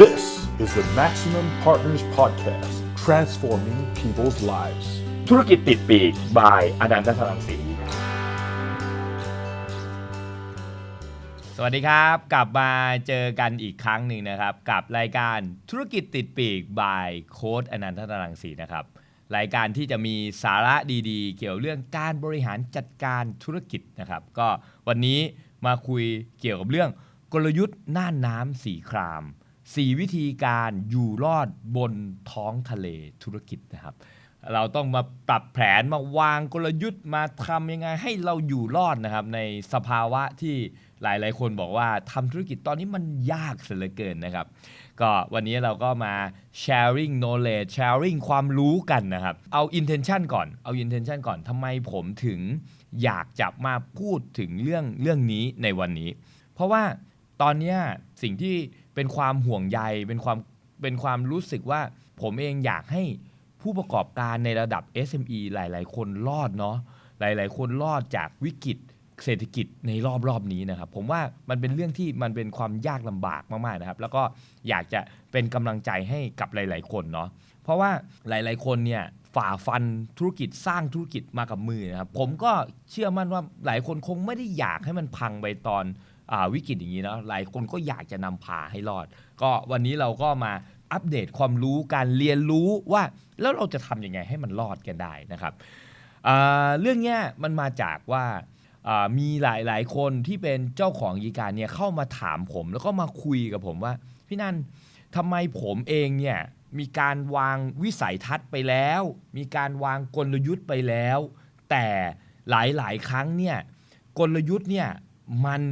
This is the Maximum Partners Podcast, transforming people's lives. ธุรกิจติดปีกบายอนันตสรังสีสวัสดีครับ กลับมาเจอกันอีกครั้งหนึ่งนะครับ กับรายการธุรกิจติดปีก by โค้ดอนันทตรังสีนะครับ รายการที่จะมีสาระดีๆ เกี่ยวเรื่องการบริหารจัดการธุรกิจนะครับ ก็วันนี้มาคุยเกี่ยวกับเรื่องกลยุทธ์น่านน้ำสีคราม 4 วิธีการอยู่รอดบนท้องทะเลธุรกิจนะครับ เราต้องมาปรับแผนมาวางกลยุทธ์มาทำยังไงให้เราอยู่รอดนะครับ ในสภาวะที่หลาย ๆ คนบอกว่าทำธุรกิจตอนนี้มันยากเสียเหลือเกินนะครับ ก็วันนี้เราก็มา sharing knowledge sharing ความรู้กันนะครับ เอา intention ก่อน เอา intention ก่อนทำไมผมถึงอยากจะมาพูดถึงเรื่องเรื่องนี้ในวันนี้ เพราะว่าตอนนี้สิ่งที่ เป็นความห่วงใยเป็นความเป็นความรู้สึกว่าผมเองอยากให้ผู้ประกอบการในระดับ SME หลาย ๆ คนรอดเนาะหลาย ๆ คนรอดจากวิกฤตเศรษฐกิจในรอบรอบนี้นะครับ ผมว่ามันเป็นเรื่องที่มันเป็นความยากลำบากมาก ๆ นะครับ แล้วก็อยากจะเป็นกำลังใจให้กับหลาย ๆ คนเนาะเพราะว่าหลาย ๆ คนเนี่ยฝ่าฟันธุรกิจสร้างธุรกิจมากับมือนะครับ ผมก็เชื่อมั่นว่าหลายคนคงไม่ได้อยากให้มันพังไปตอน วิกฤตอย่างนี้เนาะหลายคนก็อยากจะนำพาให้รอด ก็วันนี้เราก็มาอัปเดตความรู้การเรียนรู้ว่าแล้วเราจะทำยังไงให้มันรอดกันได้นะครับเรื่องเนี้ยมันมาจากว่าอ่ามีหลายๆ คนที่เป็นเจ้าของกิจการเนี่ยเข้ามาถามผม แล้วก็มาคุยกับผมว่า พี่นันทำไมผมเองเนี่ยมีการวางวิสัยทัศน์ไปแล้ว มีการวางกลยุทธ์ไปแล้ว แต่หลายๆ ครั้งเนี่ยกลยุทธ์เนี่ยมัน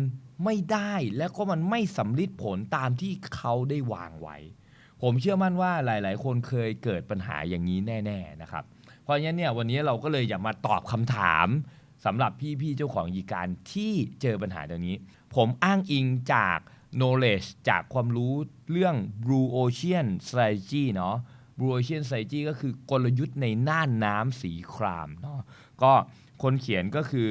ไม่ได้แล้วก็มันไม่สำลิดผลตามที่เขาได้วางไว้ ผมเชื่อมั่นว่าหลาย ๆ คนเคยเกิดปัญหาอย่างนี้แน่ ๆ นะครับ เพราะฉะนั้นเนี่ยวันนี้เราก็เลยอยากมาตอบคำถามสำหรับพี่ ๆ เจ้าของกิจการที่เจอปัญหาตรงนี้ ผมอ้างอิงจาก knowledge จากความรู้เรื่อง Blue Ocean Strategy เนาะ Blue Ocean Strategy ก็คือกลยุทธ์ในน่านน้ำสีครามเนาะก็คนเขียนก็คือ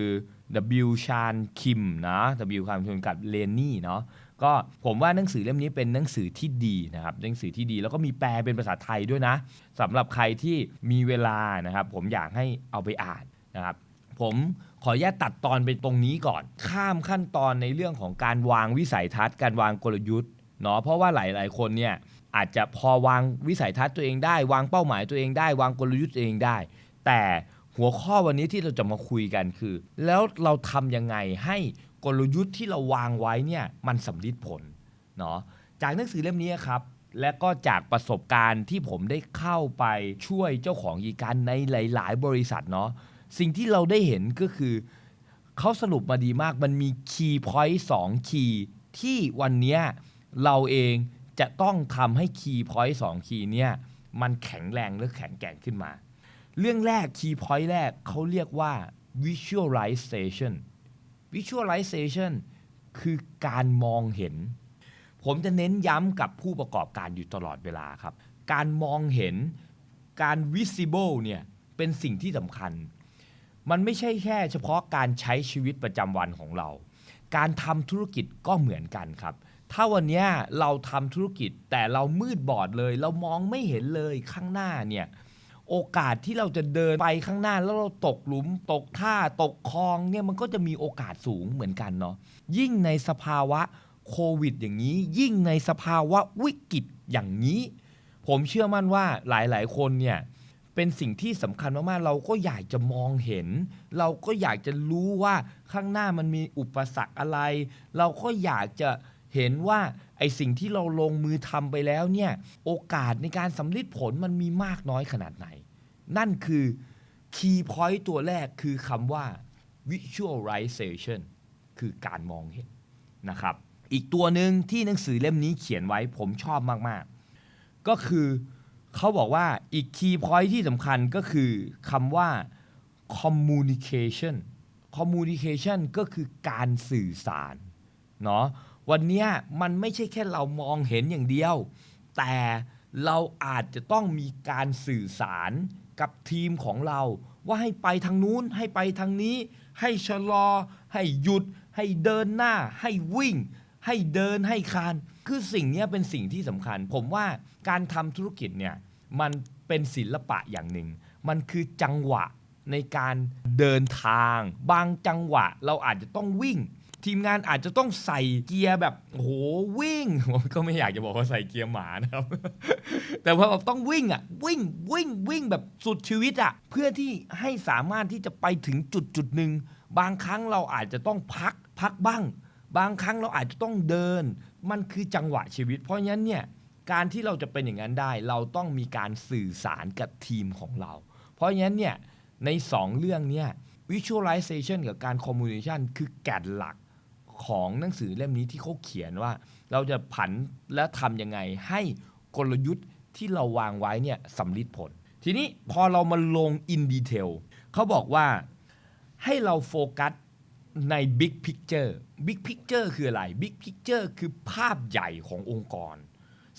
W ชานคิมนะ W คามชนกับเลนนี่เนาะก็ผมว่าหนังสือเล่มนี้เป็นหนังสือที่ดีนะครับหนังสือที่ดีแล้วก็มีแปลเป็นภาษาไทยด้วยนะสำหรับใครที่มีเวลานะครับ ผมอยากให้เอาไปอ่านนะครับ ผมขออนุญาตตัดตอนไปตรงนี้ก่อน ข้ามขั้นตอนในเรื่องของการวางวิสัยทัศน์ การวางกลยุทธ์เนาะเพราะว่าหลาย ๆ คนเนี่ยอาจจะพอวางวิสัยทัศน์ตัวเองได้ วางเป้าหมายตัวเองได้ วางกลยุทธ์ตัวเองได้ แต่ หัวข้อวันนี้ที่เราจะมาคุยกันคือ แล้วเราทำยังไงให้กลยุทธ์ที่เราวางไว้เนี่ยมันสำลิดผลเนาะจากหนังสือเล่มนี้ครับและก็จากประสบการณ์ที่ผมได้เข้าไปช่วยเจ้าของกิจการในหลาย ๆ บริษัทเนาะสิ่งที่เราได้เห็นก็คือ เขาสรุปมาดีมากมันมีคีย์พอยต์สองคีย์ที่วันนี้เราเองจะต้องทำให้คีย์พอยต์สองคีย์เนี่ยมันแข็งแรงและแข็งแกร่งขึ้นมา เรื่องแรกคีย์พอยต์แรกเขาเรียกว่า visualization visualization คือการมองเห็น ผมจะเน้นย้ำกับผู้ประกอบการอยู่ตลอดเวลาครับ การมองเห็นการ visible เนี่ยเป็นสิ่งที่สำคัญ มันไม่ใช่แค่เฉพาะการใช้ชีวิตประจำวันของเรา การทำธุรกิจก็เหมือนกันครับ ถ้าวันนี้เราทำธุรกิจแต่เรามืดบอดเลย เรามองไม่เห็นเลยข้างหน้าเนี่ย โอกาสที่เราจะเดินไปข้างหน้าแล้วเราตกหลุม ตกท่าตกคลองเนี่ยมันก็จะมีโอกาสสูงเหมือนกันเนาะยิ่งในสภาวะโควิด อย่างนี้ ยิ่งในสภาวะวิกฤตอย่างนี้ ผมเชื่อมั่นว่าหลายๆ คนเนี่ยเป็นสิ่งที่สำคัญมากๆ เราก็อยากจะมองเห็น เราก็อยากจะรู้ว่าข้างหน้ามันมีอุปสรรคอะไร เราก็อยากจะเห็นว่าไอสิ่งที่เราลงมือทำไปแล้วเนี่ย โอกาสในการสำลิดผลมันมีมากน้อยขนาดไหน นั่นคือ key point ตัวแรกคือคำว่า visualization คือการมองเห็นนะครับ อีกตัวหนึ่งที่หนังสือเล่มนี้เขียนไว้ผมชอบมาก ๆ ก็คือเขาบอกว่าอีก key point ที่สำคัญก็คือคำว่า communication communication ก็คือการสื่อสารเนาะวันนี้มันไม่ใช่แค่เรามองเห็นอย่างเดียว แต่เราอาจจะต้องมีการสื่อสาร กับทีมของเรา ว่าให้ไปทางนู้นให้ไปทางนี้ ให้ชะลอ ให้หยุด ให้เดินหน้า ให้วิ่ง ให้เดินให้คาน คือสิ่งนี้เป็นสิ่งที่สำคัญ ผมว่าการทำธุรกิจเนี่ยมันเป็นศิลปะอย่างหนึ่ง มันคือจังหวะในการเดินทาง บางจังหวะเราอาจจะต้องวิ่ง ทีมงานอาจจะต้องใส่เกียร์แบบโหวิ่งผมก็ไม่อยากจะบอกว่าใส่เกียร์หมานะครับ แต่ว่าแบบต้องวิ่งอะวิ่งวิ่งวิ่งแบบสุดชีวิตอะเพื่อที่ให้สามารถที่จะไปถึงจุดจุดหนึ่งบางครั้งเราอาจจะต้องพักพักบ้าง บางครั้งเราอาจจะต้องเดิน มันคือจังหวะชีวิต เพราะฉะนั้นเนี่ยการที่เราจะเป็นอย่างนั้นได้ เราต้องมีการสื่อสารกับทีมของเรา เพราะฉะนั้นเนี่ยในสองเรื่องเนี่ย visualization กับการ communication คือแกนหลัก ของหนังสือเล่มนี้ที่เขาเขียนว่า เราจะผันและทำยังไงให้กลยุทธ์ที่เราวางไว้เนี่ยสำลิดผล ทีนี้พอเรามาลง in detail เขาบอกว่าให้เราโฟกัสใน big picture big picture คืออะไร big picture คือภาพใหญ่ขององค์กร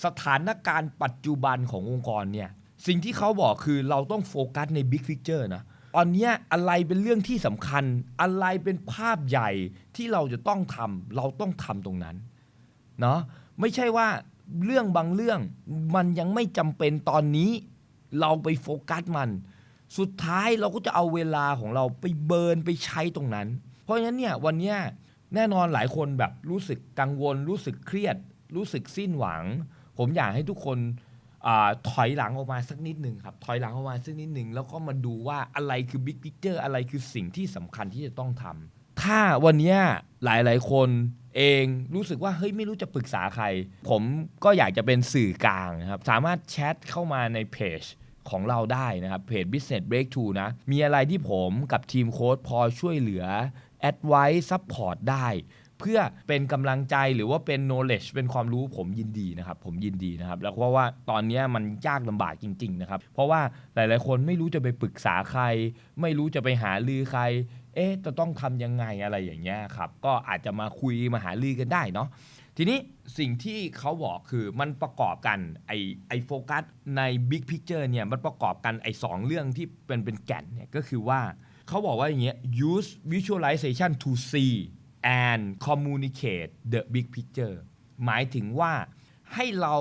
สถานการณ์ปัจจุบันขององค์กรเนี่ย สิ่งที่เขาบอกคือเราต้องโฟกัสใน big picture นะ ตอนนี้อะไรเป็นเรื่องที่สำคัญ อะไรเป็นภาพใหญ่ที่เราจะต้องทำเราต้องทำตรงนั้นเนาะไม่ใช่ว่าเรื่องบางเรื่องมันยังไม่จำเป็นตอนนี้ เราไปโฟกัสมัน สุดท้ายเราก็จะเอาเวลาของเราไปเบิร์นไปใช้ตรงนั้น เพราะฉะนั้นเนี่ยวันนี้แน่นอนหลายคนแบบรู้สึกกังวล รู้สึกเครียด รู้สึกสิ้นหวัง ผมอยากให้ทุกคน ถอยหลังออกมาสักนิดหนึ่งครับ ถอยหลังออกมาสักนิดหนึ่งแล้วก็มาดูว่าอะไรคือบิ๊ก i ิ t เจอร์อะไรคือสิ่งที่สำคัญที่จะต้องทำถ้าวันนี้ยหลาย ๆ คนเองรู้สึกว่าเฮ้ยไม่รู้จะปรึกษาใคร ผมก็อยากจะเป็นสื่อกลางนะครับ สามารถแชทเข้ามาในเพจของเราได้นะครับเพจ Business Breakthrough นะ มีอะไรที่ผมกับทีมโค้ดพอช่วยเหลือ Advice Support ได้ เพื่อเป็นกำลังใจหรือว่าเป็น knowledge เป็นความรู้ผมยินดีนะครับ ผมยินดีนะครับ แล้วเพราะว่าตอนนี้มันยากลำบากจริง ๆ นะครับ เพราะว่าหลาย ๆ คนไม่รู้จะไปปรึกษาใคร ไม่รู้จะไปหาลือใคร เอ๊ะจะต้องทำยังไงอะไรอย่างเงี้ยครับ ก็อาจจะมาคุยมาหาลือกันได้เนาะทีนี้สิ่งที่เขาบอกคือมันประกอบกันไอไอโฟกัสใน Big Picture เนี่ยมันประกอบกันไอสองเรื่องที่เป็นเป็นแก่นเนี่ยก็คือว่าเขาบอกว่าอย่างเงี้ย use visualization to see and communicate the big picture หมายถึงว่าให้เรา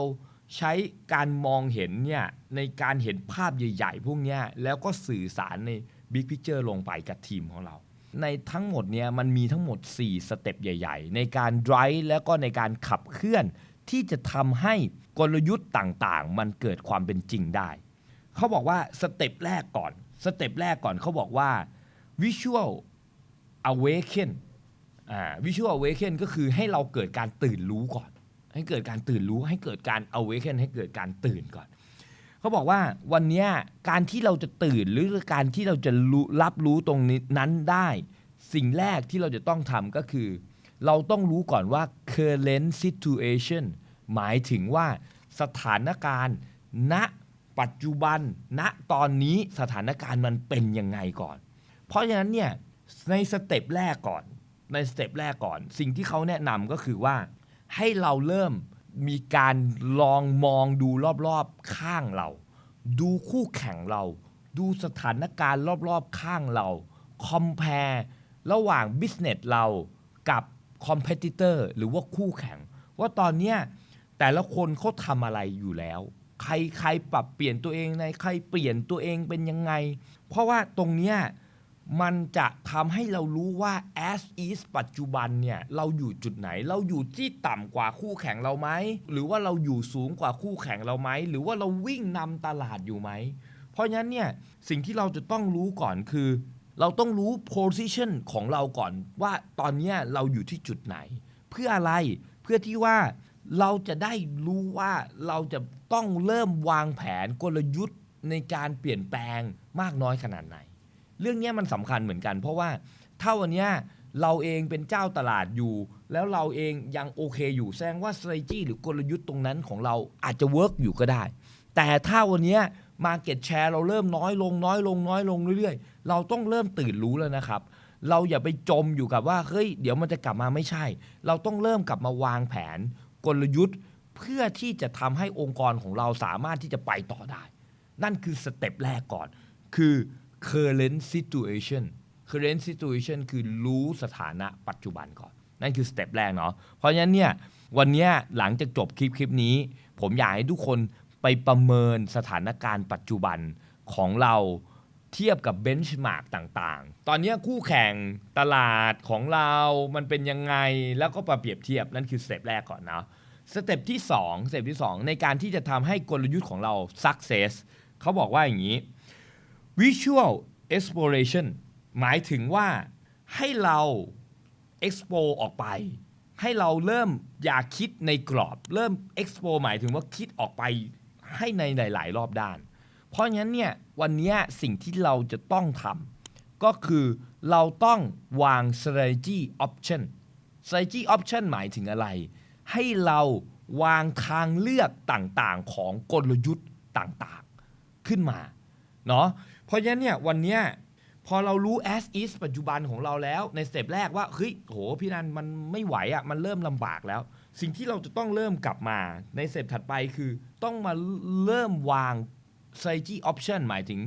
ใช้การมองเห็นเนี่ยในการเห็นภาพใหญ่ ๆ พวกนี้แล้วก็สื่อสารใน Big Picture ลงไปกับทีมของเรา ในทั้งหมดเนี่ยมันมีทั้งหมด 4 สเต็ปใหญ่ ๆ ในการ drive แล้วก็ในการขับเคลื่อน ที่จะทำให้กลยุทธ์ต่างๆ มันเกิดความเป็นจริงได้ เขาบอกว่าสเต็ปแรกก่อน สเต็ปแรกก่อนเขาบอกว่า visual awaken อ่า visual awaken ก็คือให้เราเกิดการตื่นรู้ก่อน ให้เกิดการตื่นรู้ให้เกิดการ awaken ให้เกิดการตื่นก่อน เขาบอกว่าวันนี้การที่เราจะตื่นหรือการที่เราจะรู้รับรู้ตรงนี้นั้นได้ สิ่งแรกที่เราจะต้องทำก็คือ เราต้องรู้ก่อนว่า current situation หมายถึงว่าสถานการณ์ ณปัจจุบัน ณตอนนี้สถานการณ์มันเป็นยังไงก่อน เพราะฉะนั้นเนี่ยในสเต็ปแรกก่อน ในสเต็ปแรกก่อน สิ่งที่เขาแนะนำก็คือว่า ให้เราเริ่มมีการลองมองดูรอบๆข้างเรา ดูคู่แข่งเรา ดูสถานการณ์รอบๆข้างเราคอม p a r e ระหว่าง business เรากับ competitor หรือว่าคู่แข่ง ว่าตอนเนี้ยแต่ละคนเขาทำอะไรอยู่แล้ว ใครใครปรับเปลี่ยนตัวเองในใครเปลี่ยนตัวเองเป็นยังไง เพราะว่าตรงเนี้ย มันจะทำให้เรารู้ว่า as is ปัจจุบันเนี่ย เราอยู่จุดไหน เราอยู่ที่ต่ำกว่าคู่แข่งเราไหม หรือว่าเราอยู่สูงกว่าคู่แข่งเราไหม หรือว่าเราวิ่งนำตลาดอยู่ไหม เพราะฉะนั้นเนี่ย สิ่งที่เราจะต้องรู้ก่อนคือ เราต้องรู้ position ของเราก่อนว่าตอนนี้เราอยู่ที่จุดไหน เพื่ออะไร เพื่อที่ว่าเราจะได้รู้ว่าเราจะต้องเริ่มวางแผนกลยุทธ์ในการเปลี่ยนแปลงมากน้อยขนาดไหน เรื่องนี้มันสำคัญเหมือนกัน เพราะว่าถ้าวันนี้เราเองเป็นเจ้าตลาดอยู่ แล้วเราเองยังโอเคอยู่แสดงว่า strategy หรือกลยุทธ์ตรงนั้นของเราอาจจะ work อยู่ก็ได้ แต่ถ้าวันนี้ย market share เราเริ่มน้อยลงน้อยลงน้อยลงเรื่อยๆ เราต้องเริ่มตื่นรู้แล้วนะครับ เราอย่าไปจมอยู่กับว่าเฮ้ยเดี๋ยวมันจะกลับมาไม่ใช่ เราต้องเริ่มกลับมาวางแผนกลยุทธ์เพื่อที่จะทำให้องค์กรของเราสามารถที่จะไปต่อได้ นั่นคือสเต็ปแรกก่อน คือ current situation current situation คือรู้สถานะปัจจุบันก่อน นั่นคือสเต็ปแรกเนาะเพราะฉะนั้นเนี่ยวันนี้หลังจากจบคลิปคลิปนี้ ผมอยากให้ทุกคนไปประเมินสถานการณ์ปัจจุบันของเราเทียบกับเบนช์มาร์กต่างๆ ตอนนี้คู่แข่งตลาดของเรามันเป็นยังไง แล้วก็มาเปรียบเทียบนั่นคือสเต็ปแรกก่อนเนาะสเต็ปที่2สเต็ปที่ 2 ในการที่จะทำให้กลยุทธ์ของเรา success เขาบอกว่าอย่างนี้ visual exploration หมายถึงว่าให้เรา explore ออกไป ให้เราเริ่มอย่าคิดในกรอบ เริ่ม explore หมายถึงว่าคิดออกไปให้ในหลาย ๆ รอบด้าน เพราะงั้นเนี่ยวันนี้สิ่งที่เราจะต้องทำก็คือเราต้องวาง strategy option strategy option หมายถึงอะไร ให้เราวางทางเลือกต่างๆของกลยุทธ์ต่างๆ ขึ้นมาเนาะ เพราะฉะนั้นเนี่ยวันเนี้ยพอเรารู้ as is ปัจจุบันของเราแล้วในสเต็ปแรกว่าเฮ้ยโหพี่นันมันไม่ไหวอะ่ะมันเริ่มลำบากแล้ว สิ่งที่เราจะต้องเริ่มกลับมาในสเต็ปถัดไปคือต้องมาเริ่มวาง strategy option หมายถึง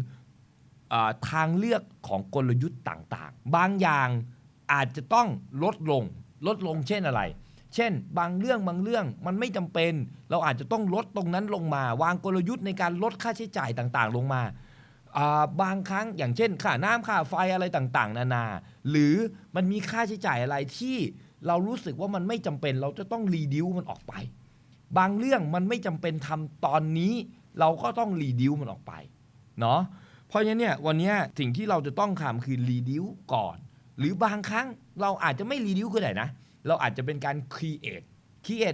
ทางเลือกของกลยุทธ์ต่างๆ บางอย่างอาจจะต้องลดลง ลดลงเช่นอะไร เช่น บางเรื่องบางเรื่องมันไม่จำเป็น เราอาจจะต้องลดตรงนั้นลงมา วางกลยุทธ์ในการลดค่าใช้จ่ายต่างๆ ลงมา บางครั้งอย่างเช่นค่าน้ำค่าไฟอะไรต่างๆ นานา หรือมันมีค่าใช้จ่ายอะไรที่เรารู้สึกว่ามันไม่จำเป็นเราจะต้องรีดิวมันออกไป บางเรื่องมันไม่จำเป็นทำตอนนี้เราก็ต้องรีดิวมันออกไปเนาะเพราะฉะนั้นเนี่ยวันนี้สิ่งที่เราจะต้องทำคือรีดิวก่อน หรือบางครั้งเราอาจจะไม่รีดิวก็ได้นะ เราอาจจะเป็นการ create create อ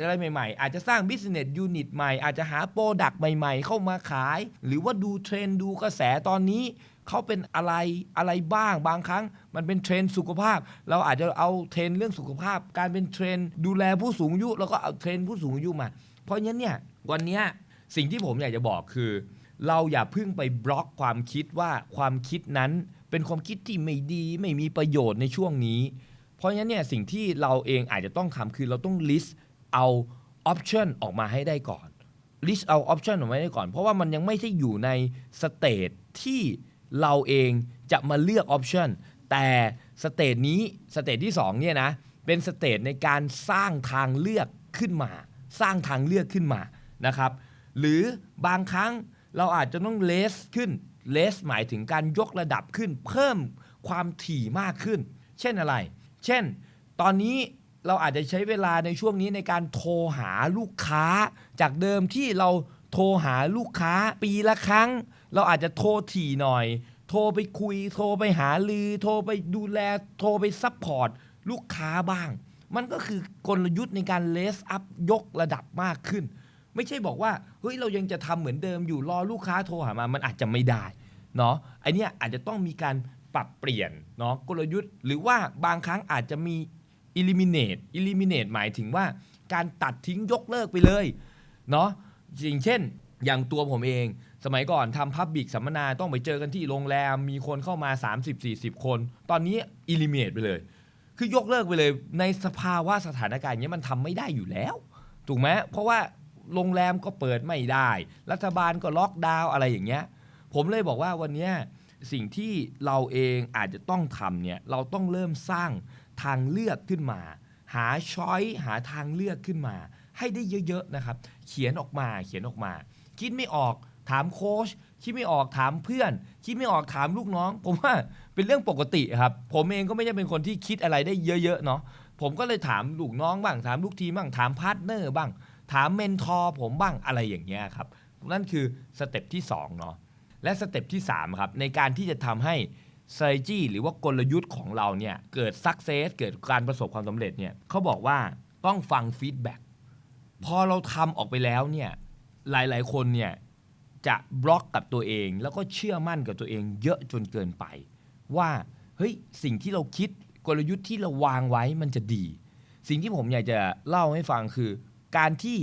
ะไรใหม่ๆ อาจจะสร้าง business unit ใหม่ อาจจะหา product ใหม่ๆ เข้ามาขาย หรือว่าดูเทรนดูกระแสตอนนี้ เขาเป็นอะไรอะไรบ้างบางครั้ง มันเป็นเทรนสุขภาพ เราอาจจะเอาเทรนเรื่องสุขภาพ การเป็นเทรนดูแลผู้สูงอายุแล้วก็เอาเทรนผู้สูงอายุมา เพราะฉะนั้นเนี่ยวันนี้สิ่งที่ผมอยากจะบอกคือ เราอย่าเพิ่งไปบล็อกความคิดว่าความคิดนั้นเป็นความคิดที่ไม่ดีไม่มีประโยชน์ในช่วงนี้ เพราะฉะนั้นเนี่ยสิ่งที่เราเองอาจจะต้องทำคือเราต้อง list เอา option ออกมาให้ได้ก่อน list เอา option ออกมาให้ได้ก่อน เพราะว่ามันยังไม่ใช่อยู่ในสเตจที่เราเองจะมาเลือก option แต่สเตจนี้สเตจที่2เนี่ยนะเป็นสเตจในการสร้างทางเลือกขึ้นมา สร้างทางเลือกขึ้นมานะครับ หรือบางครั้งเราอาจจะต้องเลสขึ้นเลสหมายถึงการยกระดับขึ้น เพิ่มความถี่มากขึ้น เช่นอะไร เช่น ตอนนี้ เราอาจจะใช้เวลาในช่วงนี้ในการโทรหาลูกค้า จากเดิมที่เราโทรหาลูกค้าปีละครั้ง เราอาจจะโทรถี่หน่อย โทรไปคุย โทรไปหาลือ โทรไปดูแล โทรไปซัพพอร์ตลูกค้าบ้าง มันก็คือกลยุทธ์ในการเลสอัพยกระดับมากขึ้น ไม่ใช่บอกว่าเฮ้ยเรายังจะทำเหมือนเดิมอยู่รอลูกค้าโทรหามามันอาจจะไม่ได้เนาะไอเนี้ยอาจจะต้องมีการปรับเปลี่ยนเนาะกลยุทธ์ หรือว่าบางครั้งอาจจะมี eliminate eliminate หมายถึงว่าการตัดทิ้งยกเลิกไปเลยเนาะอย่างเช่น อย่างตัวผมเอง สมัยก่อนทำพับบิกสัมมนาต้องไปเจอกันที่โรงแรม มีคนเข้ามา 30-40 คน ตอนนี้ eliminate ไปเลย คือยกเลิกไปเลยในสภาวะสถานการณ์อย่างนี้ยมันทำไม่ได้อยู่แล้ว ถูกไหมเพราะว่าโรงแรมก็เปิดไม่ได้ รัฐบาลก็ล็อกดาวน์อะไรอย่างเงี้ย ผมเลยบอกว่าวันนี้สิ่งที่เราเองอาจจะต้องทำเนี่ย เราต้องเริ่มสร้าง ทางเลือกขึ้นมา หาช้อยหาทางเลือกขึ้นมา ให้ได้เยอะๆนะครับ เขียนออกมาเขียนออกมา คิดไม่ออกถามโค้ชคิดไม่ออกถามเพื่อน คิดไม่ออกถามลูกน้อง ผมว่าเป็นเรื่องปกติครับ ผมเองก็ไม่ใช่เป็นคนที่คิดอะไรได้เยอะๆเนาะผมก็เลยถามลูกน้องบ้างถามลูกทีมบ้างถามพาร์ทเนอร์บ้าง ถามเมนทอร์ผมบ้างอะไรอย่างเงี้ยครับนั่นคือสเต็ปที่2เนาะและสเต็ปที่3ครับในการที่จะทำให้ s t r a t e g หรือว่ากลยุทธ์ของเราเนี่ยเกิด success เกิดการประสบความสำเร็จเนี่ยเขาบอกว่าต้องฟัง feedback พอเราทำออกไปแล้วเนี่ยหลายๆ คนเนี่ยจะบล็อกกับตัวเอง แล้วก็เชื่อมั่นกับตัวเองเยอะจนเกินไป ว่าเฮ้ยสิ่งที่เราคิดกลยุทธ์ที่เราวางไว้มันจะดี สิ่งที่ผมอยากจะเล่าให้ฟังคือ การที่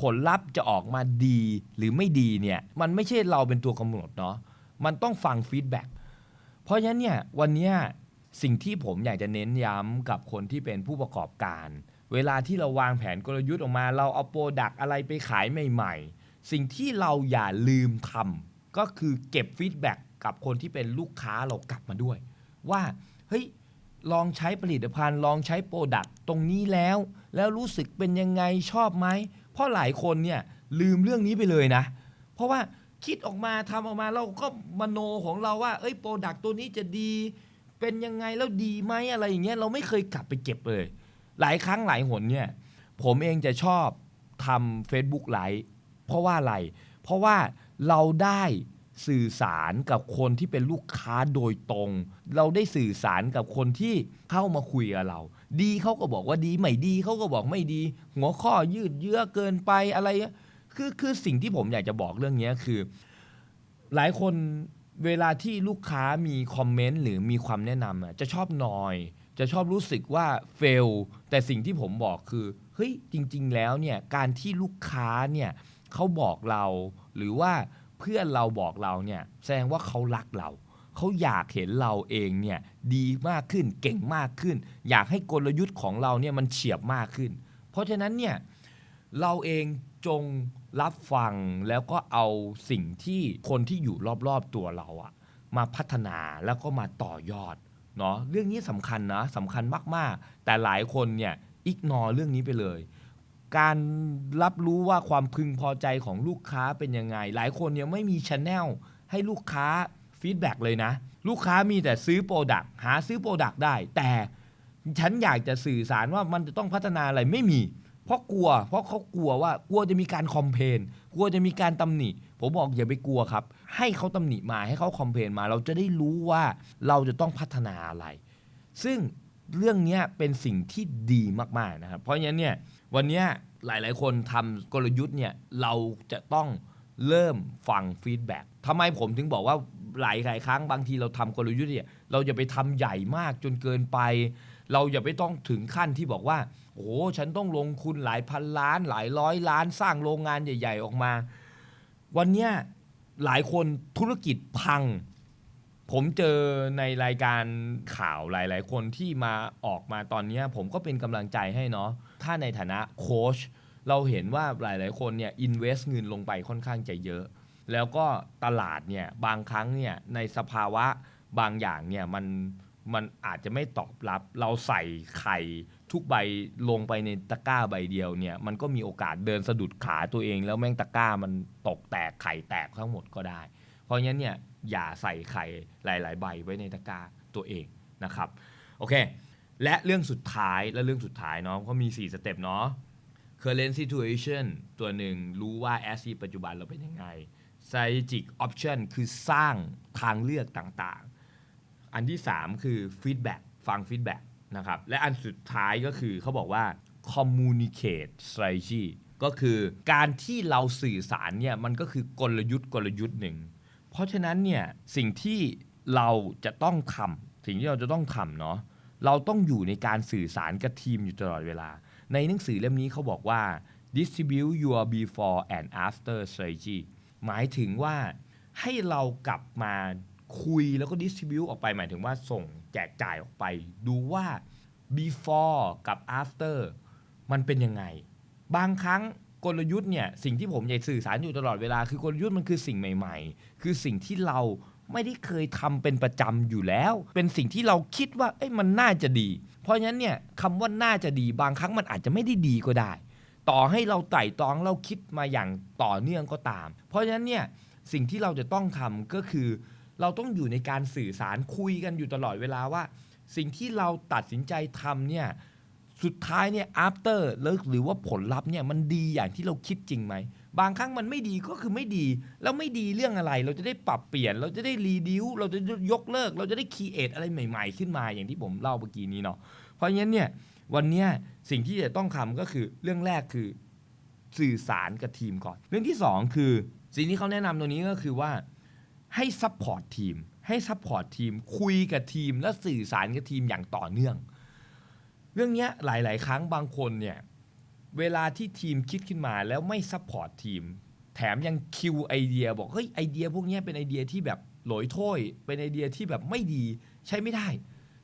ผลลัพธ์จะออกมาดีหรือไม่ดีเนี่ยมันไม่ใช่เราเป็นตัวกำหนดเนาะมันต้องฟังฟีดแบ็ก ราะฉะนั้นเนี่ยวันเนี้ยสิ่งที่ผมอยากจะเน้นย้ำกับคนที่เป็นผู้ประกอบการ เวลาที่เราวางแผนกลยุทธ์ออกมา เราเอาโปรดักอะไรไปขายใหม่ ๆ สิ่งที่เราอย่าลืมทำก็คือเก็บฟีดแบ็กกับคนที่เป็นลูกค้าเรากลับมาด้วย ว่าเฮ้ยลองใช้ผลิตภัณฑ์ ลองใช้โปรดักต์ตรงนี้แล้ว แล้วรู้สึกเป็นยังไงชอบไหมเพราะหลายคนเนี่ยลืมเรื่องนี้ไปเลยนะ เพราะว่า คิดออกมาทำออกมาเราก็มโนของเราว่า เอ้ยโปรดักตัวนี้จะดี เป็นยังไงแล้วดีไหมอะไรอย่างเงี้ยเราไม่เคยกลับไปเก็บเลย หลายครั้งหลายหนเนี่ย ผมเองจะชอบทำ Facebook ไลฟ์เพราะว่าอะไร เพราะว่าเราได้สื่อสารกับคนที่เป็นลูกค้าโดยตรง เราได้สื่อสารกับคนที่เข้ามาคุยกับเรา ดีเขาก็บอกว่าดี ไม่ดีเขาก็บอกไม่ดี หัวข้อยืดเยื้อเกินไปอะไร คือคือสิ่งที่ผมอยากจะบอกเรื่องนี้คือ หลายคนเวลาที่ลูกค้ามีคอมเมนต์หรือมีความแนะนำอะจะชอบนอย จะชอบรู้สึกว่าเฟลแต่สิ่งที่ผมบอกคือเฮ้ยจริง ๆ แล้วเนี่ยการที่ลูกค้าเนี่ยเขาบอกเราหรือว่าเพื่อนเราบอกเราเนี่ยแสดงว่าเขารักเราเขาอยากเห็นเราเองเนี่ยดีมากขึ้นเก่งมากขึ้น อยากให้กลยุทธ์ของเราเนี่ยมันเฉียบมากขึ้น เพราะฉะนั้นเนี่ยเราเองจง รับฟังแล้วก็เอาสิ่งที่คนที่อยู่รอบๆตัวเราอะมาพัฒนาแล้วก็มาต่อยอดเนาะเรื่องนี้สำคัญนะสำคัญมากๆ แต่หลายคนเนี่ยอิกนอเรื่องนี้ไปเลย การรับรู้ว่าความพึงพอใจของลูกค้าเป็นยังไง หลายคนเนี่ยไม่มีชแนลให้ลูกค้าฟีดแบ็กเลยนะ ลูกค้ามีแต่ซื้อโปรดักต์หาซื้อโปรดักต์ได้ แต่ฉันอยากจะสื่อสารว่ามันจะต้องพัฒนาอะไรไม่มี เพราะกลัว เพราะเขากลัวว่ากลัวจะมีการคอมเพนกลัวจะมีการตำหนิ ผมบอกอย่าไปกลัวครับ ให้เขาตำหนิมาให้เขาคอมเพนมา เราจะได้รู้ว่าเราจะต้องพัฒนาอะไร ซึ่งเรื่องนี้เป็นสิ่งที่ดีมากๆนะครับ เพราะฉะนั้นเนี่ยวันนี้หลายๆ คนทำกลยุทธ์เนี่ยเราจะต้องเริ่มฟังฟีดแบ็กทำไมผมถึงบอกว่าหลายหลายๆครั้งบางทีเราทำกลยุทธ์เนี่ยเราจะไปทำใหญ่มากจนเกินไป เราอย่าไปต้องถึงขั้นที่บอกว่า โอ้โหฉันต้องลงทุนหลายพันล้าน หลายร้อยล้านสร้างโรงงานใหญ่ ๆ ออกมา วันเนี้ยหลายคนธุรกิจพัง ผมเจอในรายการข่าวหลาย ๆ คนที่มาออกมาตอนนี้ผมก็เป็นกำลังใจให้เนาะถ้าในฐานะโค้ชเราเห็นว่าหลาย ๆ คนเนี่ยอินเวสเงินลงไปค่อนข้างจะเยอะ แล้วก็ตลาดเนี่ยบางครั้งเนี่ยในสภาวะบางอย่างเนี่ยมัน มันอาจจะไม่ตอบรับ เราใส่ไข่ทุกใบลงไปในตะกร้าใบเดียวเนี่ย มันก็มีโอกาสเดินสะดุดขาตัวเอง แล้วแม่งตะกร้ามันตกแตกไข่แตกทั้งหมดก็ได้ เพราะงั้นเนี่ยอย่าใส่ไข่หลาย ๆ ใบไว้ในตะกร้าตัวเองนะครับโอเค และเรื่องสุดท้ายและเรื่องสุดท้ายเนาะก็มี 4 สเต็ปเนาะ current situation ตัวหนึ่งรู้ว่า asset ปัจจุบันเราเป็นยังไง strategic option คือสร้างทางเลือกต่างๆ อันที่ 3 คือ feedback ฟัง feedback นะครับ และอันสุดท้ายก็คือเขาบอกว่า communicate strategy ก็คือการที่เราสื่อสารเนี่ยมันก็คือกลยุทธ์กลยุทธ์หนึ่ง เพราะฉะนั้นเนี่ยสิ่งที่เราจะต้องทำสิ่งที่เราจะต้องทำเนาะเราต้องอยู่ในการสื่อสารกับทีมอยู่ตลอดเวลา ในหนังสือเล่มนี้เขาบอกว่า distribute your before and after strategy หมายถึงว่าให้เรากลับมา คุยแล้วก็ distribute ออกไปหมายถึงว่าส่งแจกจ่ายออกไป ดูว่า before กับ after มันเป็นยังไง บางครั้งกลยุทธ์เนี่ยสิ่งที่ผมอยากสื่อสารอยู่ตลอดเวลาคือกลยุทธ์มันคือสิ่งใหม่ ๆ คือสิ่งที่เราไม่ได้เคยทำเป็นประจำอยู่แล้ว เป็นสิ่งที่เราคิดว่าเอ้ยมันน่าจะดี เพราะฉะนั้นเนี่ยคำว่าน่าจะดีบางครั้งมันอาจจะไม่ได้ดีก็ได้ ต่อให้เราไต่ตองเราคิดมาอย่างต่อเนื่องก็ตาม เพราะฉะนั้นเนี่ยสิ่งที่เราจะต้องทำก็คือ เราต้องอยู่ในการสื่อสารคุยกันอยู่ตลอดเวลาว่า สิ่งที่เราตัดสินใจทำเนี่ยสุดท้ายเนี่ย after เลิกหรือว่าผลลัพธ์เนี่ยมันดีอย่างที่เราคิดจริงไหม บางครั้งมันไม่ดีก็คือไม่ดี แล้วไม่ดีเรื่องอะไร เราจะได้ปรับเปลี่ยน เราจะได้รีดิวเราจะได้ยกเลิก เราจะได้คีเอทอะไรใหม่ ๆ ขึ้นมาอย่างที่ผมเล่าเมื่อกี้นี้เนาะเพราะงั้นเนี่ยวันนี้สิ่งที่จะต้องทำก็คือเรื่องแรกคือสื่อสารกับทีมก่อน เรื่องที่สองคือ สิ่งที่เขาแนะนำตรงนี้ก็คือว่า ให้ซัพพอร์ตทีม ให้ซัพพอร์ตทีม คุยกับทีม และสื่อสารกับทีมอย่างต่อเนื่อง เรื่องนี้หลาย ๆ ครั้งบางคนเนี่ย เวลาที่ทีมคิดขึ้นมาแล้วไม่ซัพพอร์ตทีม แถมยังคิวไอเดียบอก เฮ้ย ไอเดียพวกนี้เป็นไอเดียที่แบบหลอยถ้วยเป็นไอเดียที่แบบไม่ดีใช้ไม่ได้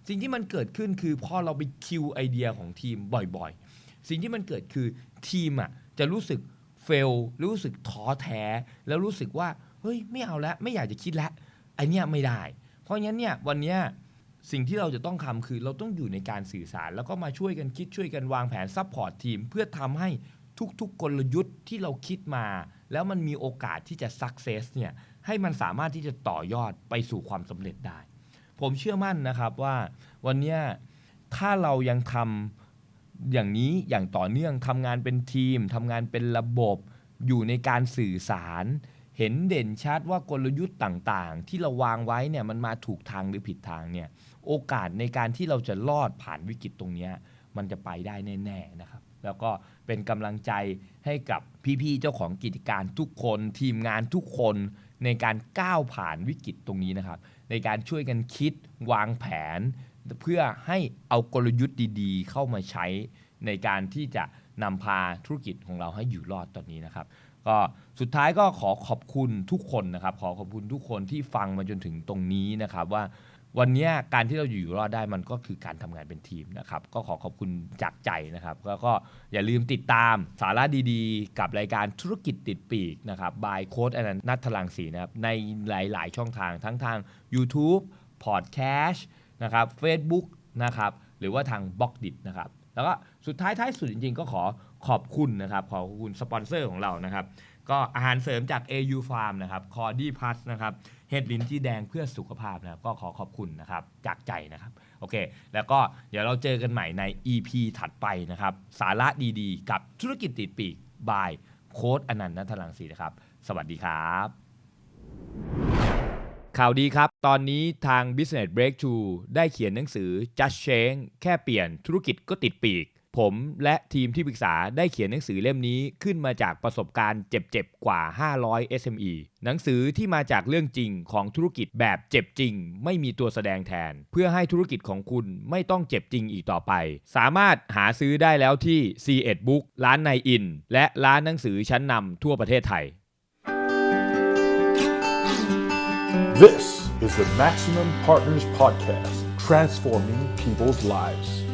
สิ่งที่มันเกิดขึ้นคือพอเราไปคิวไอเดียของทีมบ่อย ๆ สิ่งที่มันเกิดคือทีมอะจะรู้สึกเฟลรู้สึกท้อแท้ แล้วรู้สึกว่า เฮ้ยไม่เอาแล้วไม่อยากจะคิดแล้วไอเนี้ยไม่ได้ เพราะงั้นเนี่ยวันเนี้ยสิ่งที่เราจะต้องทำคือเราต้องอยู่ในการสื่อสาร แล้วก็มาช่วยกันคิดช่วยกันวางแผนซัพพอร์ตทีม เพื่อทำให้ทุกๆ กลยุทธ์ที่เราคิดมา แล้วมันมีโอกาสที่จะสักเซสเนี่ยให้มันสามารถที่จะต่อยอดไปสู่ความสำเร็จได้ ผมเชื่อมั่นนะครับว่าวันเนี้ยถ้าเรายังทำอย่างนี้อย่างต่อเนื่องทำงานเป็นทีมทำงานเป็นระบบ อยู่ในการสื่อสาร เห็นเด่นชัดว่ากลยุทธ์ต่างๆ ที่เราวางไว้เนี่ยมันมาถูกทางหรือผิดทางเนี่ยโอกาสในการที่เราจะรอดผ่านวิกฤตตรงนี้มันจะไปได้แน่ๆนะครับ แล้วก็เป็นกำลังใจให้กับพี่ๆเจ้าของกิจการทุกคนทีมงานทุกคนในการก้าวผ่านวิกฤตตรงนี้นะครับ ในการช่วยกันคิดวางแผน เพื่อให้เอากลยุทธ์ดีๆ เข้ามาใช้ในการที่จะนำพาธุรกิจของเราให้อยู่รอดตอนนี้นะครับ ก็สุดท้ายก็ขอขอบคุณทุกคนนะครับ ขอขอบคุณทุกคนที่ฟังมาจนถึงตรงนี้นะครับว่าวันนี้การที่เราอยู่รอดได้มันก็คือการทำงานเป็นทีมนะครับ ก็ขอขอบคุณจากใจนะครับแล้วก็อย่าลืมติดตามสาระดีๆ กับรายการธุรกิจติดปีกนะครับบายโค้ดอนัทลังสีนะครับในหลายๆ ช่องทางทั้งทาง YouTube Podcast นะครับ Facebook นะครับหรือว่าทางบล็อกดินะครับแล้วก็สุดท้ายท้ายสุดจริงๆ ก็ขอ ขอบคุณนะครับ ขอบคุณสปอนเซอร์ของเรานะครับ ก็อาหารเสริมจาก AU Farm นะครับคอดี้พัสนะครับเห็ดลิ้นจีแดงเพื่อสุขภาพนะครับ ก็ขอขอบคุณนะครับ จากใจนะครับ โอเค แล้วก็เดี๋ยวเราเจอกันใหม่ใน EP ถัดไปนะครับ สาระดีๆ กับธุรกิจติดปีกบายโค้ดอนันต์นัทลังสีนะครับ สวัสดีครับ ข่าวดีครับ ตอนนี้ทาง Business Breakthrough ได้เขียนหนังสือ Just Change แค่เปลี่ยนธุรกิจก็ติดปีก ผมและทีมที่ปรึกษาได้เขียนหนังสือเล่มนี้ขึ้นมาจากประสบการณ์เจ็บๆ กว่า 500 SME หนังสือที่มาจากเรื่องจริงของธุรกิจแบบเจ็บจริง ไม่มีตัวแสดงแทน เพื่อให้ธุรกิจของคุณไม่ต้องเจ็บจริงอีกต่อไป สามารถหาซื้อได้แล้วที่ C1 Book ร้านในอิน และร้านหนังสือชั้นนำทั่วประเทศไทย This is the Maximum Partners Podcast, transforming people's lives.